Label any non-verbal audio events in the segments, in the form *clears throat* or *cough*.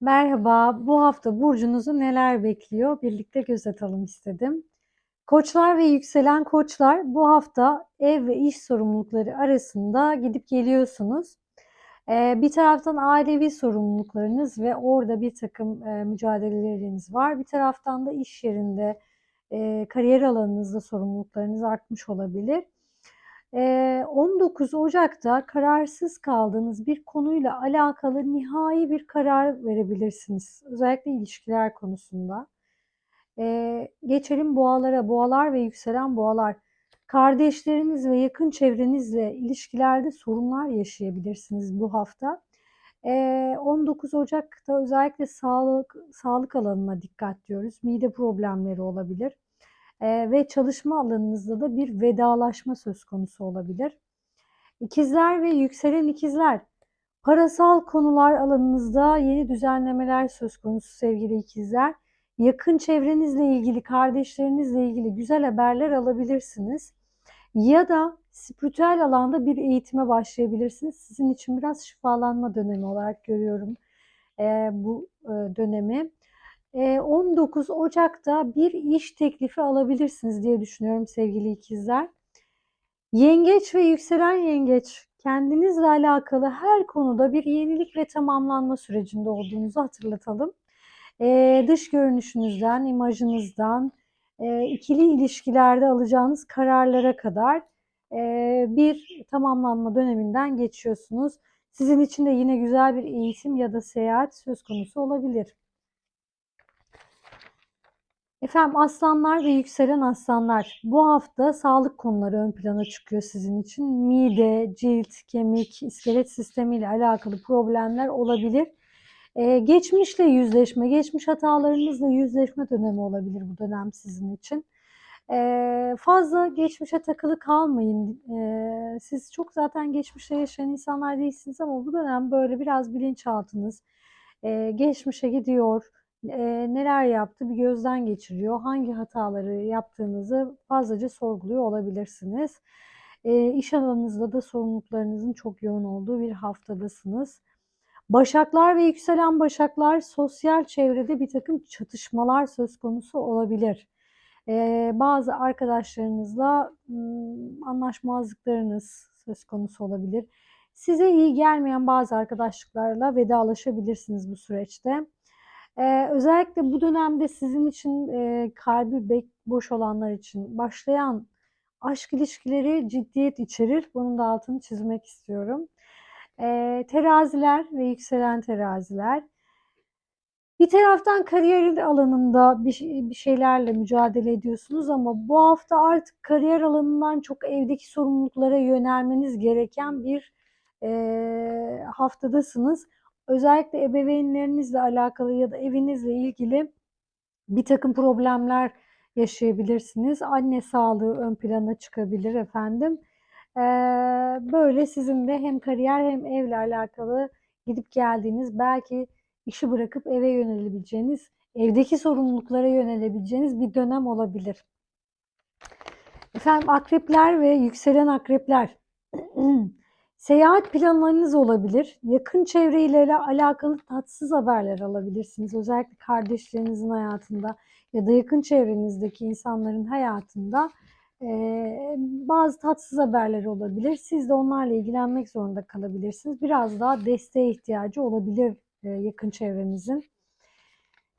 Merhaba, bu hafta burcunuzu neler bekliyor? Birlikte göz atalım istedim. Koçlar ve yükselen koçlar bu hafta ev ve iş sorumlulukları arasında gidip geliyorsunuz. Ee, bir taraftan ailevi sorumluluklarınız ve orada bir takım e, mücadeleleriniz var. Bir taraftan da iş yerinde, e, kariyer alanınızda sorumluluklarınız artmış olabilir. 19 Ocak'ta kararsız kaldığınız bir konuyla alakalı nihai bir karar verebilirsiniz. Özellikle ilişkiler konusunda. Geçelim boğalara. Boğalar ve yükselen boğalar. Kardeşleriniz ve yakın çevrenizle ilişkilerde sorunlar yaşayabilirsiniz bu hafta. 19 Ocak'ta özellikle sağlık sağlık alanına dikkat diyoruz. Mide problemleri olabilir ve çalışma alanınızda da bir vedalaşma söz konusu olabilir. İkizler ve yükselen ikizler, parasal konular alanınızda yeni düzenlemeler söz konusu sevgili ikizler. Yakın çevrenizle ilgili, kardeşlerinizle ilgili güzel haberler alabilirsiniz. Ya da spiritüel alanda bir eğitime başlayabilirsiniz. Sizin için biraz şifalanma dönemi olarak görüyorum e, bu e, dönemi. 19 Ocak'ta bir iş teklifi alabilirsiniz diye düşünüyorum sevgili ikizler. Yengeç ve yükselen yengeç kendinizle alakalı her konuda bir yenilik ve tamamlanma sürecinde olduğunuzu hatırlatalım. Ee, dış görünüşünüzden, imajınızdan, e, ikili ilişkilerde alacağınız kararlara kadar e, bir tamamlanma döneminden geçiyorsunuz. Sizin için de yine güzel bir eğitim ya da seyahat söz konusu olabilir. Efendim aslanlar ve yükselen aslanlar bu hafta sağlık konuları ön plana çıkıyor sizin için. Mide, cilt, kemik, iskelet sistemi ile alakalı problemler olabilir. Ee, geçmişle yüzleşme, geçmiş hatalarınızla yüzleşme dönemi olabilir bu dönem sizin için. Ee, fazla geçmişe takılı kalmayın. Ee, siz çok zaten geçmişte yaşayan insanlar değilsiniz ama bu dönem böyle biraz bilinçaltınız e, geçmişe gidiyor e, neler yaptı bir gözden geçiriyor. Hangi hataları yaptığınızı fazlaca sorguluyor olabilirsiniz. E, iş alanınızda da sorumluluklarınızın çok yoğun olduğu bir haftadasınız. Başaklar ve yükselen başaklar sosyal çevrede bir takım çatışmalar söz konusu olabilir. Ee, bazı arkadaşlarınızla ım, anlaşmazlıklarınız söz konusu olabilir. Size iyi gelmeyen bazı arkadaşlıklarla vedalaşabilirsiniz bu süreçte. Ee, özellikle bu dönemde sizin için e, kalbi boş olanlar için başlayan aşk ilişkileri ciddiyet içerir. Bunun da altını çizmek istiyorum. Ee, teraziler ve yükselen teraziler. Bir taraftan kariyer alanında bir, bir şeylerle mücadele ediyorsunuz ama bu hafta artık kariyer alanından çok evdeki sorumluluklara yönelmeniz gereken bir e, haftadasınız özellikle ebeveynlerinizle alakalı ya da evinizle ilgili bir takım problemler yaşayabilirsiniz. Anne sağlığı ön plana çıkabilir efendim. Ee, böyle sizin de hem kariyer hem evle alakalı gidip geldiğiniz belki işi bırakıp eve yönelebileceğiniz, evdeki sorumluluklara yönelebileceğiniz bir dönem olabilir. Efendim akrepler ve yükselen akrepler. *clears throat* Seyahat planlarınız olabilir. Yakın çevreyle alakalı tatsız haberler alabilirsiniz. Özellikle kardeşlerinizin hayatında ya da yakın çevrenizdeki insanların hayatında bazı tatsız haberler olabilir. Siz de onlarla ilgilenmek zorunda kalabilirsiniz. Biraz daha desteğe ihtiyacı olabilir yakın çevrenizin.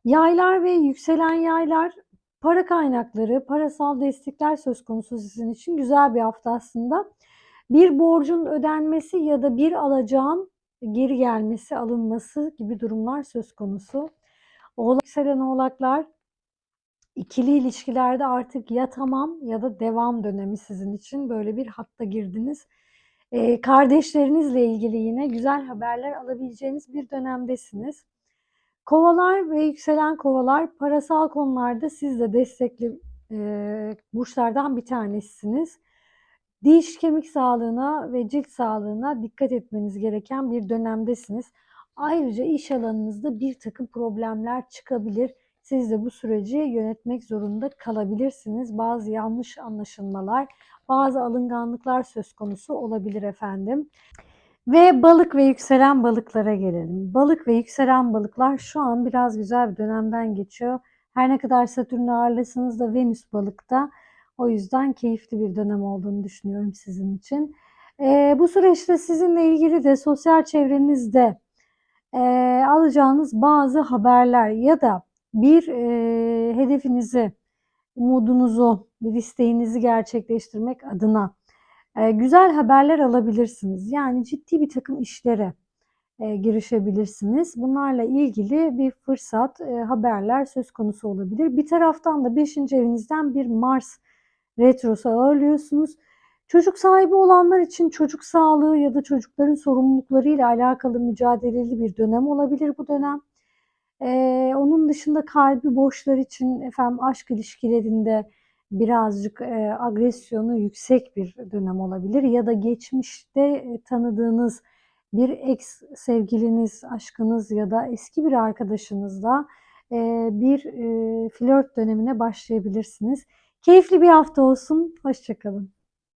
Yaylar ve yükselen yaylar para kaynakları, parasal destekler söz konusu sizin için güzel bir hafta aslında bir borcun ödenmesi ya da bir alacağın geri gelmesi, alınması gibi durumlar söz konusu. Oğlak yükselen oğlaklar ikili ilişkilerde artık ya tamam ya da devam dönemi sizin için böyle bir hatta girdiniz. Ee, kardeşlerinizle ilgili yine güzel haberler alabileceğiniz bir dönemdesiniz. Kovalar ve yükselen kovalar parasal konularda siz de destekli e, burçlardan bir tanesisiniz. Diş kemik sağlığına ve cilt sağlığına dikkat etmeniz gereken bir dönemdesiniz. Ayrıca iş alanınızda bir takım problemler çıkabilir. Siz de bu süreci yönetmek zorunda kalabilirsiniz. Bazı yanlış anlaşılmalar, bazı alınganlıklar söz konusu olabilir efendim. Ve balık ve yükselen balıklara gelelim. Balık ve yükselen balıklar şu an biraz güzel bir dönemden geçiyor. Her ne kadar Satürn'ü ağırlasanız da Venüs balıkta. O yüzden keyifli bir dönem olduğunu düşünüyorum sizin için. Ee, bu süreçte sizinle ilgili de sosyal çevrenizde e, alacağınız bazı haberler ya da bir e, hedefinizi, umudunuzu, bir isteğinizi gerçekleştirmek adına e, güzel haberler alabilirsiniz. Yani ciddi bir takım işlere e, girişebilirsiniz. Bunlarla ilgili bir fırsat, e, haberler söz konusu olabilir. Bir taraftan da 5. evinizden bir Mars retrosu ağırlıyorsunuz. Çocuk sahibi olanlar için çocuk sağlığı ya da çocukların sorumluluklarıyla alakalı mücadeleli bir dönem olabilir bu dönem. Ee, onun dışında kalbi boşlar için efendim aşk ilişkilerinde birazcık e, agresyonu yüksek bir dönem olabilir ya da geçmişte e, tanıdığınız bir ex sevgiliniz, aşkınız ya da eski bir arkadaşınızla e, bir e, flört dönemine başlayabilirsiniz. Keyifli bir hafta olsun. Hoşçakalın.